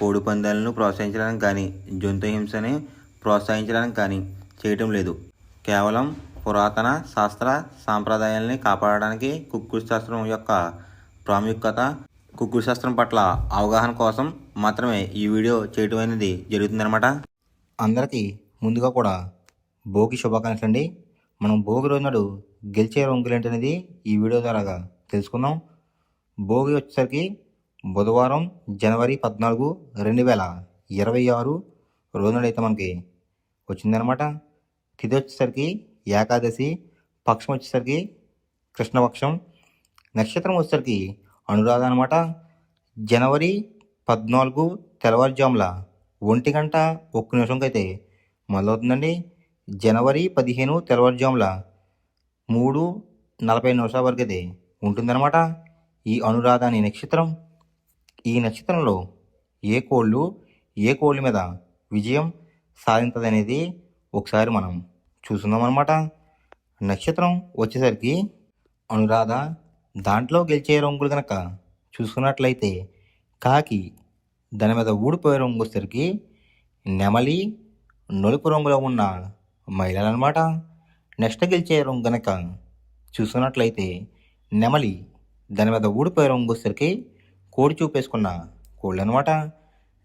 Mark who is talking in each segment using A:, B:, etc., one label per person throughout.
A: కోడి పందాలను ప్రోత్సహించడానికి కానీ జంతు హింసని ప్రోత్సహించడానికి కానీ చేయటం లేదు. కేవలం పురాతన శాస్త్ర సాంప్రదాయాల్ని కాపాడడానికి కుక్కుడు శాస్త్రం యొక్క ప్రాముఖ్యత కుక్కుడు శాస్త్రం పట్ల అవగాహన కోసం మాత్రమే ఈ వీడియో చేయటం అనేది జరుగుతుందన్నమాట. అందరికీ ముందుగా కూడా భోగి శుభాకాంక్షలు అండి. మనం భోగి రోజు నాడు గెలిచే రంగులు ఏంటనేది ఈ వీడియో ద్వారా తెలుసుకుందాం. భోగి వచ్చేసరికి బుధవారం జనవరి పద్నాలుగు రెండు వేల ఇరవై ఆరు రోజునైతే మనకి వచ్చిందనమాట తిథి వచ్చేసరికి ఏకాదశి పక్షం వచ్చేసరికి కృష్ణపక్షం నక్షత్రం వచ్చేసరికి అనురాధ అనమాట జనవరి పద్నాలుగు తెల్లవారుజాముల ఒంటి గంట ఒక్క నిమిషంకి అయితే మొదలవుతుందండి. జనవరి పదిహేను తెల్లవారుజాముల మూడు నలభై నిమిషాల వరకు అయితే ఉంటుందన్నమాట ఈ అనురాధ అనే నక్షత్రం. ఈ నక్షత్రంలో ఏ కోళ్ళు ఏ కోళ్ళ మీద విజయం సాధించదు అనేది ఒకసారి మనం చూస్తున్నాం అనమాట నక్షత్రం వచ్చేసరికి అనురాధ దాంట్లో గెలిచే రంగులు కనుక చూసుకున్నట్లయితే కాకి దాని మీద ఊడిపోయే రంగు వచ్చేసరికి నెమలి నలుపు రంగులో ఉన్న మహిళలు అనమాట నెక్స్ట్ గెలిచే రంగు కనుక చూసుకున్నట్లయితే నెమలి దాని మీద ఊడిపోయే రంగు వచ్చేసరికి కోడి చూపేసుకున్న కోళ్ళు అనమాట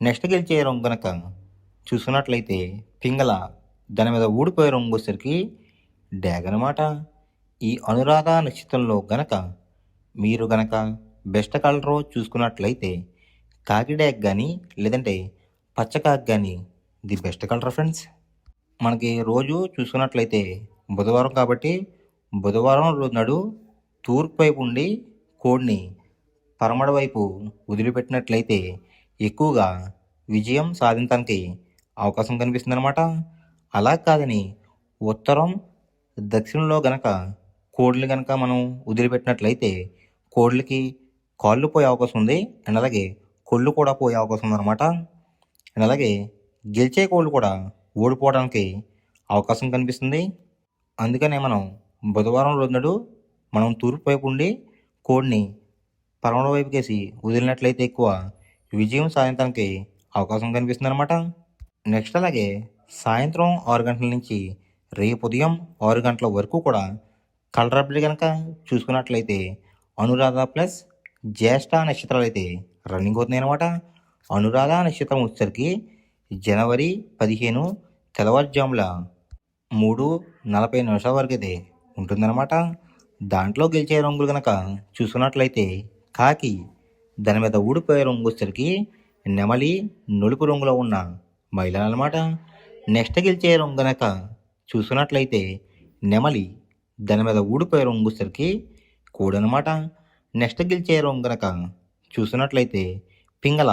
A: నెక్స్ట్ గెలిచే రంగు కనుక చూసుకున్నట్లయితే పింగళ దాని మీద ఊడిపోయే రంగు వచ్చేసరికి డ్యాగ్ అనమాట ఈ అనురాధ నక్షత్రంలో గనక మీరు గనక బెస్ట్ కలర్ చూసుకున్నట్లయితే కాకి డ్యాగ్ కానీ లేదంటే పచ్చకాకి కానీ ది బెస్ట్ కలర్ ఫ్రెండ్స్. మనకి రోజు చూసుకున్నట్లయితే బుధవారం కాబట్టి బుధవారం రోజు నాడు తూర్పు వైపు ఉండి కోడిని పరమడ వైపు వదిలిపెట్టినట్లయితే ఎక్కువగా విజయం సాధించడానికి అవకాశం కనిపిస్తుందన్నమాట. అలా కాదని ఉత్తరం దక్షిణంలో గనక కోడ్లు గనక మనం వదిలిపెట్టినట్లయితే కోడ్లకి కాళ్ళు పోయే అవకాశం ఉంది. అండ్ అలాగే కొళ్ళు కూడా పోయే అవకాశం ఉందన్నమాట. అండ్ అలాగే గెలిచే కోళ్ళు కూడా ఓడిపోవడానికి అవకాశం కనిపిస్తుంది. అందుకనే మనం బుధవారం రోజునాడు మనం తూర్పు వైపు ఉండి కోడిని పరమడ వైపుకేసి వదిలినట్లయితే ఎక్కువ విజయం సాధించడానికి అవకాశం కనిపిస్తుంది అనమాట నెక్స్ట్ అలాగే సాయంత్రం ఆరు గంటల నుంచి రేపు ఉదయం ఆరు గంటల వరకు కూడా కలర్ అప్డేట్ కనుక చూసుకున్నట్లయితే అనురాధ ప్లస్ జ్యేష్ఠ నక్షత్రాలు అయితే రన్నింగ్ అవుతున్నాయి అనమాట అనురాధ నక్షత్రం వచ్చేసరికి జనవరి పదిహేను తెల్లవారుజాముల మూడు నలభై నిమిషాల వరకు అయితే ఉంటుందన్నమాట. దాంట్లో గెలిచే రంగులు కనుక చూసుకున్నట్లయితే కాకి దాని మీద ఊడిపోయే రంగు వచ్చేసరికి నెమలి నలుపు రంగులో ఉన్న మహిళలు అనమాట నెక్స్ట్ గెలిచే రంగు గనక చూసుకున్నట్లయితే నెమలి దాని మీద ఊడిపోయే రంగు వచ్చేసరికి అనమాట నెక్స్ట్ గెలిచే రంగు గనక చూసినట్లయితే పింగళ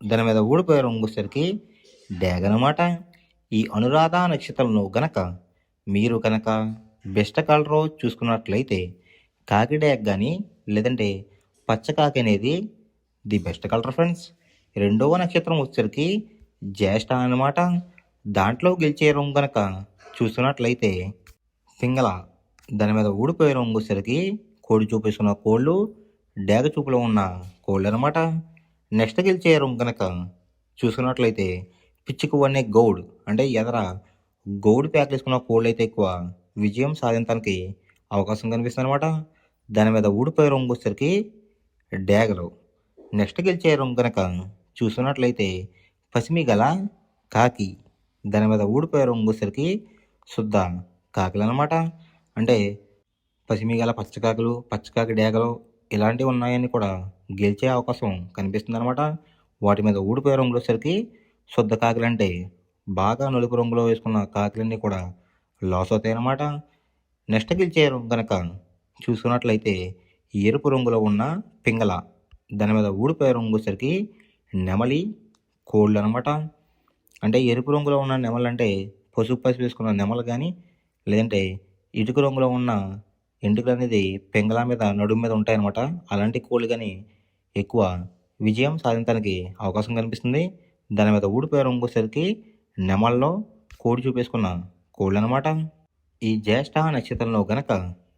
A: దాని మీద ఊడిపోయే రంగు వచ్చేసరికి డ్యాగ్ ఈ అనురాధ నక్షత్రంలో గనక మీరు కనుక బెస్ట్ కలర్ చూసుకున్నట్లయితే కాకి డ్యాగ్ కానీ లేదంటే పచ్చకాకి అనేది ది బెస్ట్ కలర్ ఫ్రెండ్స్. రెండవ నక్షత్రం వచ్చరికి జ్యేష్ఠ అనమాట దాంట్లో గెలిచే రంగు కనుక చూసుకున్నట్లయితే పింగళ దాని మీద ఊడిపోయే రంగు వచ్చరికి కోడి చూపేసుకున్న కోళ్ళు డేగ చూపులో ఉన్న కోళ్ళు అనమాట నెక్స్ట్ గెలిచే రంగు కనుక చూసుకున్నట్లయితే పిచ్చుకు వన్నే గౌడ్. అంటే ఎదర గౌడ్ ప్యాక్ వేసుకున్న కోళ్ళు అయితే ఎక్కువ విజయం సాధించడానికి అవకాశం కనిపిస్తుంది అనమాట దాని మీద ఊడిపోయే రంగు వచ్చరికి డ్యాగలు. నెక్స్ట్ గెలిచే రంగు కనుక చూసుకున్నట్లయితే పసిమి గల కాకి దాని మీద ఊడిపోయే రంగు వచ్చేసరికి శుద్ధ కాకులు అనమాట అంటే పసిమి గల పచ్చకాకులు పచ్చకాకి డేగలు ఇలాంటివి ఉన్నాయని కూడా గెలిచే అవకాశం కనిపిస్తుంది అనమాట వాటి మీద ఊడిపోయే రంగులు వచ్చేసరికి శుద్ధ కాకులు అంటే బాగా నలుపు రంగులో వేసుకున్న కాకులన్నీ కూడా లాస్ అవుతాయి అన్నమాట నెక్స్ట్ గెలిచే రంగు కనుక చూసుకున్నట్లయితే ఎరుపు రంగులో ఉన్న పింగళ. దాని మీద ఊడిపోయే రంగు వచ్చేసరికి నెమలి కోళ్ళు అనమాట అంటే ఎరుపు రంగులో ఉన్న నెమలు అంటే పసుపు పసుపు వేసుకున్న నెమలు కానీ లేదంటే ఇటుక రంగులో ఉన్న ఎంటుకలు అనేది పెంగళ మీద నడుము మీద ఉంటాయన్నమాట. అలాంటి కోళ్ళు కానీ ఎక్కువ విజయం సాధించడానికి అవకాశం కనిపిస్తుంది దాని మీద ఊడిపోయే రంగు వచ్చేసరికి నెమల్లో కోడి చూపేసుకున్న కోళ్ళు అనమాట ఈ జ్యేష్ఠ నక్షత్రంలో గనక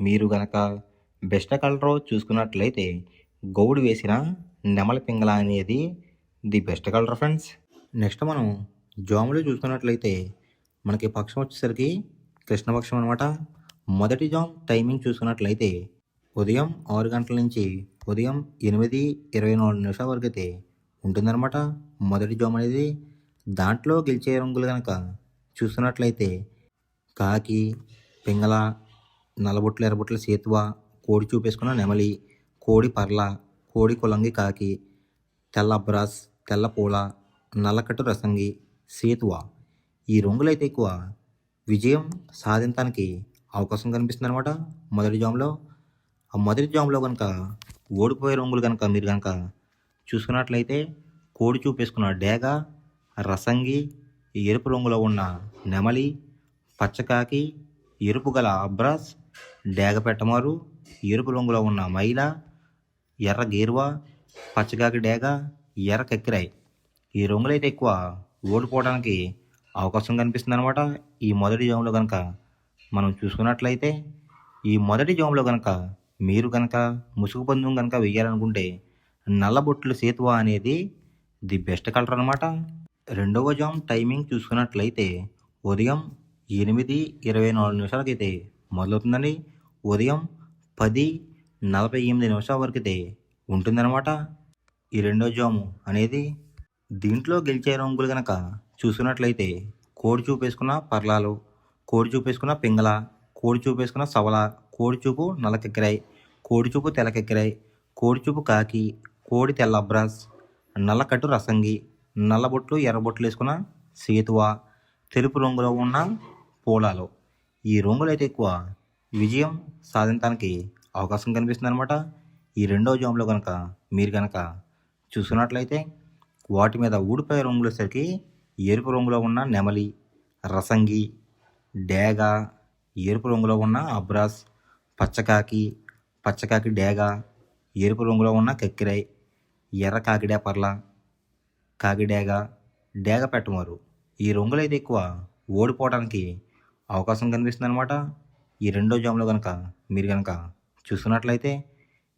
A: మీరు గనక బెస్ట్ కలర్ చూసుకున్నట్లయితే గౌడు వేసిన నెమల పింగళ అనేది the best colour friends. Next మనం జాములు చూసుకున్నట్లయితే మనకి పక్షం వచ్చేసరికి కృష్ణపక్షం అనమాట మొదటి జామ్ టైమింగ్ చూసుకున్నట్లయితే ఉదయం ఆరు గంటల నుంచి ఉదయం ఎనిమిది ఇరవై నాలుగు నిమిషాల వరకు అయితే ఉంటుందన్నమాట మొదటి జామ్ అనేది. దాంట్లో గెలిచే రంగులు కనుక చూసుకున్నట్లయితే కాకి పింగళ నలబొట్లు ఎర్రబొట్ల సేతువ కోడి చూపేసుకున్న నెమలి కోడి పర్ల కోడి కులంగి కాకి తెల్ల బ్రాస్ తెల్ల పూల నల్లకట్టు రసంగి సేతువ. ఈ రంగులైతే ఎక్కువ విజయం సాధించడానికి అవకాశం కనిపిస్తుంది అనమాట మొదటి జామ్లో. ఆ మొదటి జామ్లో కనుక ఓడిపోయే రంగులు కనుక మీరు కనుక చూసుకున్నట్లయితే కోడి చూపేసుకున్న డేగ రసంగి ఎరుపు రంగులో ఉన్న నెమలి పచ్చకాకి ఎరుపు గల అబ్రాస్ డేగ పెట్టమారు ఎరుపు రంగులో ఉన్న మైల ఎర్ర గేరువా పచ్చగాకి డేగ ఎర్ర కక్కిరాయి. ఈ రంగులైతే ఎక్కువ ఓడిపోవడానికి అవకాశం కనిపిస్తుంది అనమాట ఈ మొదటి జాములో కనుక మనం చూసుకున్నట్లయితే ఈ మొదటి జాములో కనుక మీరు కనుక ముసుగు పందెం కనుక వేయాలనుకుంటే నల్లబొట్లు సేతువ అనేది ది బెస్ట్ కలర్ అనమాట రెండవ జామ్ టైమింగ్ చూసుకున్నట్లయితే ఉదయం ఎనిమిది ఇరవై నాలుగు నిమిషాలకైతే మొదలవుతుందండి. ఉదయం పది నలభై ఎనిమిది నిమిషాల వరకుతే ఉంటుందన్నమాట. ఈ రెండో జాము అనేది దీంట్లో గెలిచే రంగులు కనుక చూసుకున్నట్లయితే కోడి చూపేసుకున్న పర్లాలు కోడి చూపేసుకున్న పింగళ కోడి చూపేసుకున్న సవల కోడి చూపు నల్లకెక్కిరాయి కోడి చూపు తెల్లకెక్కిరాయి కోడి చూపు కాకి కోడి తెల్ల అబ్రాస్ నల్లకట్టు రసంగి నల్లబొట్లు ఎర్రబొట్లు వేసుకున్న సేతువ తెలుపు రంగులో ఉన్న పూలాలు. ఈ రంగులు అయితే ఎక్కువ విజయం సాధించడానికి అవకాశం కనిపిస్తుంది అనమాట ఈ రెండో జామ్లో కనుక మీరు కనుక చూసుకున్నట్లయితే వాటి మీద ఊడిపోయే రంగులు ఎరుపు రంగులో ఉన్న నెమలి రసంగి డేగ ఎరుపు రంగులో ఉన్న అబ్రాస్ పచ్చకాకి పచ్చకాకి డేగ ఎరుపు రంగులో ఉన్న కక్కిరాయి ఎర్ర కాకిడే పర్ల కాకిడేగ డేగ పెట్టమారు. ఈ రంగులు అయితే ఎక్కువ ఓడిపోవడానికి అవకాశం కనిపిస్తుంది అనమాట ఈ రెండో జామ్లో కనుక మీరు కనుక చూసుకున్నట్లయితే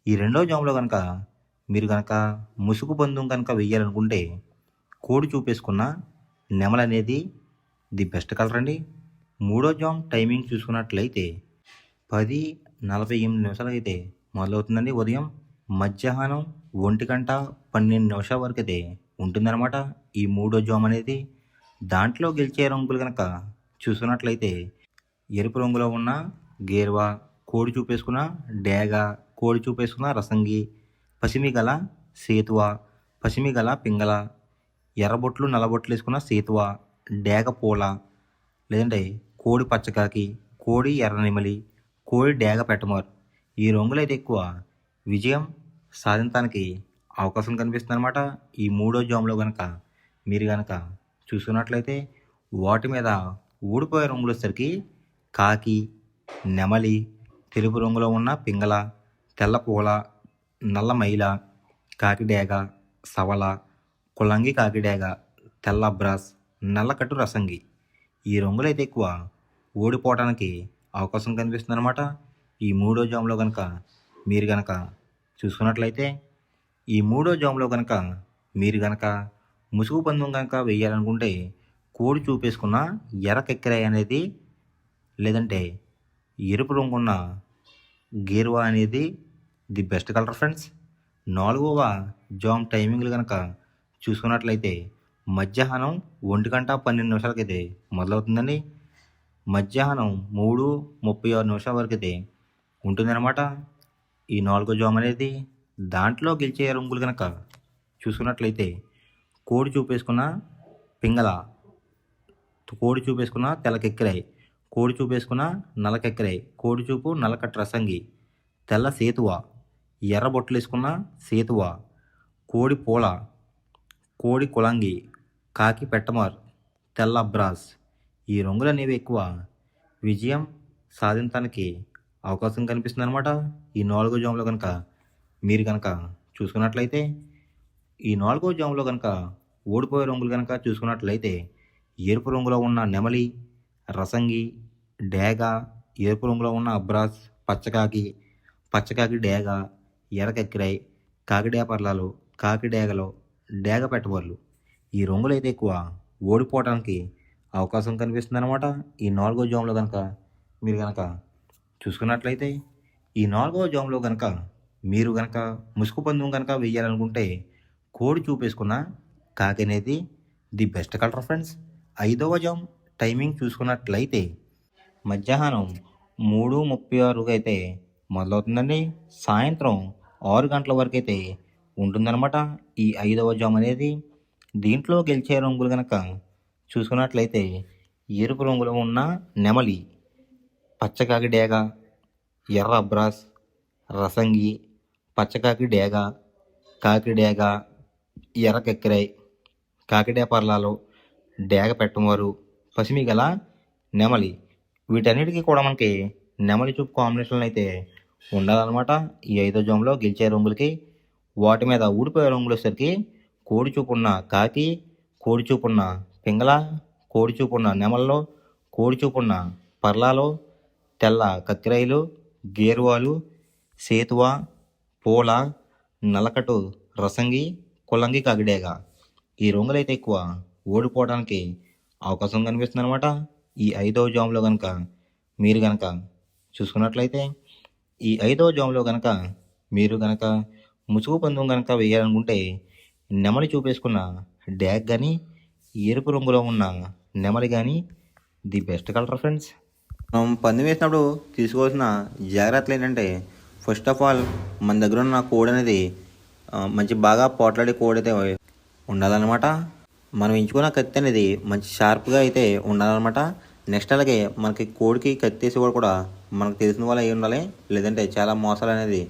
A: ఈ రెండో జామ్లో కనుక మీరు కనుక ముసుగు బంధం కనుక వెయ్యాలనుకుంటే కోడి చూపేసుకున్న నెమలనేది ది బెస్ట్ కలర్ అండి. మూడో జామ్ టైమింగ్ చూసుకున్నట్లయితే పది నలభై ఎనిమిది నిమిషాలకి అయితే మొదలవుతుందండి. ఉదయం మధ్యాహ్నం ఒంటి గంట పన్నెండు నిమిషాల వరకు అయితే ఉంటుందన్నమాట ఈ మూడో జామ్ అనేది. దాంట్లో గెలిచే రంగులు కనుక చూసుకున్నట్లయితే ఎరుపు రంగులో ఉన్న గేర్వా కోడి చూపేసుకున్న డేగ కోడి చూపేసుకున్న రసంగి పసిమి గల సేతువ పసిమి గల పింగళ ఎర్రబొట్లు నల్లబొట్లు వేసుకున్న సేతువ డేగ పూల లేదంటే కోడి పచ్చకాకి కోడి ఎర్ర నెమలి కోడి డేగ పెట్టమారు ఈ రంగులైతే ఎక్కువ విజయం సాధించడానికి అవకాశం కనిపిస్తుంది అనమాట ఈ మూడో జామ్లో కనుక మీరు కనుక చూసుకున్నట్లయితే వాటి మీద ఊడిపోయే రంగులు వచ్చేసరికి కాకి నెమలి తెలుపు రంగులో ఉన్న పింగళ తెల్ల పూల నల్ల మైల కాకిడేగ సవల కులంగి కాకిడేగ తెల్ల బ్రాస్ నల్లకట్టు రసంగి. ఈ రంగులైతే ఎక్కువ ఓడిపోవడానికి అవకాశం కనిపిస్తుంది అనమాట ఈ మూడో జామ్లో కనుక మీరు కనుక చూసుకున్నట్లయితే ఈ మూడో జామ్లో కనుక మీరు కనుక ముసుగు పందెం కనుక వేయాలనుకుంటే కోడి చూపేసుకున్న ఎర్రకెక్కిరాయి అనేది లేదంటే ఎరుపు రంగున్న గేరువా అనేది ది బెస్ట్ కలర్ ఫ్రెండ్స్. నాలుగవ జామ్ టైమింగ్లు కనుక చూసుకున్నట్లయితే మధ్యాహ్నం ఒంటి గంట పన్నెండు నిమిషాలకైతే మొదలవుతుందండి. మధ్యాహ్నం మూడు ముప్పై ఆరు నిమిషాల వరకు అయితే ఉంటుందన్నమాట. ఈ నాలుగో జామ్ అనేది దాంట్లో గెలిచే రంగులు కనుక చూసుకున్నట్లయితే కోడి చూపేసుకున్న పింగళ కోడి చూపేసుకున్న తెల్లకెక్కిరాయి కోడి చూపేసుకున్న నలకెక్కరే కోడి చూపు నలకట్ రసంగి తెల్ల సేతువ ఎర్ర బొట్టలేసుకున్న సేతువ కోడి పూల కోడి కులంగి కాకి పెట్టమార్ తెల్ల బ్రాస్ ఈ రంగులు అనేవి ఎక్కువ. విజయం సాధించడానికి అవకాశం కనిపిస్తుంది అనమాట ఈ నాలుగో జాములో కనుక మీరు కనుక చూసుకున్నట్లయితే ఈ నాలుగో జాములో కనుక ఓడిపోయే రంగులు కనుక చూసుకున్నట్లయితే ఎరుపు రంగులో ఉన్న నెమలి రసంగి డేగ ఎరుపు రంగులో ఉన్న అబ్రాస్ పచ్చకాకి పచ్చకాకి డేగ ఎర్రకెక్కిరాయి కాకిడేపర్లాలు కాకి డేగలు డేగ పెట్టబోళ్ళు ఈ రంగులు అయితే ఎక్కువ ఓడిపోవడానికి అవకాశం కనిపిస్తుందన్నమాట. ఈ నాలుగో జోమ్లో కనుక మీరు కనుక చూసుకున్నట్లయితే ఈ నాలుగో జోమ్లో కనుక మీరు కనుక ముసుగు పందెం కనుక వేయాలనుకుంటే కోడి చూపేసుకున్న కాకి అనేది ది బెస్ట్ కలర్ ఫ్రెండ్స్. ఐదవ జామ్ టైమింగ్ చూసుకున్నట్లయితే మధ్యాహ్నం మూడు ముప్పై ఆరుగా అయితే మొదలవుతుందండి. సాయంత్రం ఆరు గంటల వరకు అయితే ఉంటుందన్నమాట ఈ ఐదవ జామ్ అనేది. దీంట్లో గెలిచే రంగులు కనుక చూసుకున్నట్లయితే ఎరుపు రంగులో ఉన్న నెమలి పచ్చకాకి డేగ ఎర్ర అబ్రాస్ రసంగి పచ్చకాకి డేగ కాకి డేగ ఎర్ర కెక్కిరాయి కాకిడే పర్లాలు డేగ పెట్టమవారు పసిమి గల నెమలి వీటన్నిటికీ కూడా మనకి నెమలి చూపు కాంబినేషన్లు అయితే ఉండాలన్నమాట. ఈ ఐదో జామ్లో గెలిచే రంగులకి వాటి మీద ఊడిపోయే రంగులు వచ్చేసరికి కోడి చూపున్న కాకి కోడి చూపున్న పింగళ కోడి చూపున్న నెమల్లో కోడి చూపున్న పర్లాలో తెల్ల కక్కిరాయిలు గేరువాలు సేతువ పూల నలకటు రసంగి కులంగి కగిడేగా ఈ రంగులైతే ఎక్కువ ఓడిపోవడానికి అవకాశం కనిపిస్తుంది అనమాట ఈ ఐదవ జామ్లో కనుక మీరు కనుక చూసుకున్నట్లయితే ఈ ఐదవ జామ్లో కనుక మీరు కనుక ముసుగు పందెం కనుక వేయాలనుకుంటే నెమలి చూపేసుకున్న డ్యాగ్ కానీ ఎరుపు రంగులో ఉన్న నెమలి కానీ ది బెస్ట్ కలర్ ఫ్రెండ్స్. మనం పందెం వేసినప్పుడు తీసుకోవాల్సిన జాగ్రత్తలు ఏంటంటే ఫస్ట్ ఆఫ్ ఆల్ మన దగ్గర ఉన్న కోడ్ అనేది మంచి బాగా పోట్లాడే కోడ్ అయితే ఉండాలన్నమాట. మనం ఎంచుకున్న కత్తి అనేది మంచి షార్ప్గా అయితే ఉండాలన్నమాట. నెక్స్ట్ అలాగే మనకి కోడికి కత్తి వేసేవాడు కూడా మనకు తెలిసిన వాళ్ళు అయి ఉండాలి. లేదంటే చాలా మోసాలు అనేది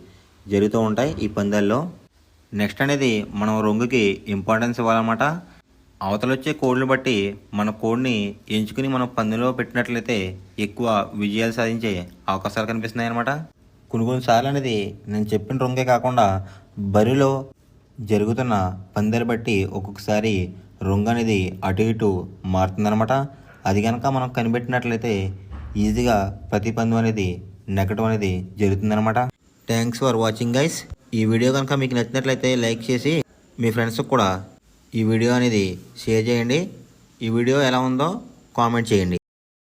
A: జరుగుతూ ఉంటాయి ఈ పందాల్లో. నెక్స్ట్ అనేది మనం రంగుకి ఇంపార్టెన్స్ ఇవ్వాలన్నమాట. అవతల వచ్చే కోడ్ని బట్టి మన కోడ్ని ఎంచుకుని మనం పందెంలో పెట్టినట్లయితే ఎక్కువ విజయాలు సాధించే అవకాశాలు కనిపిస్తున్నాయి అనమాట కొన్ని కొన్నిసార్లు అనేది నేను చెప్పిన రొంగే కాకుండా బరిలో జరుగుతున్న పందెలు బట్టి ఒక్కొక్కసారి రంగు అనేది అటు ఇటు మారుతుందనమాట అది కనుక మనం కనిపెట్టినట్లయితే ఈజీగా ప్రతిబంధం అనేది నెగటివ్ అనేది జరుగుతుందనమాట థ్యాంక్స్ ఫర్ వాచింగ్ గైస్ ఈ వీడియో కనుక మీకు నచ్చినట్లయితే లైక్ చేసి మీ ఫ్రెండ్స్కి కూడా ఈ వీడియో అనేది షేర్ చేయండి. ఈ వీడియో ఎలా ఉందో కామెంట్ చేయండి.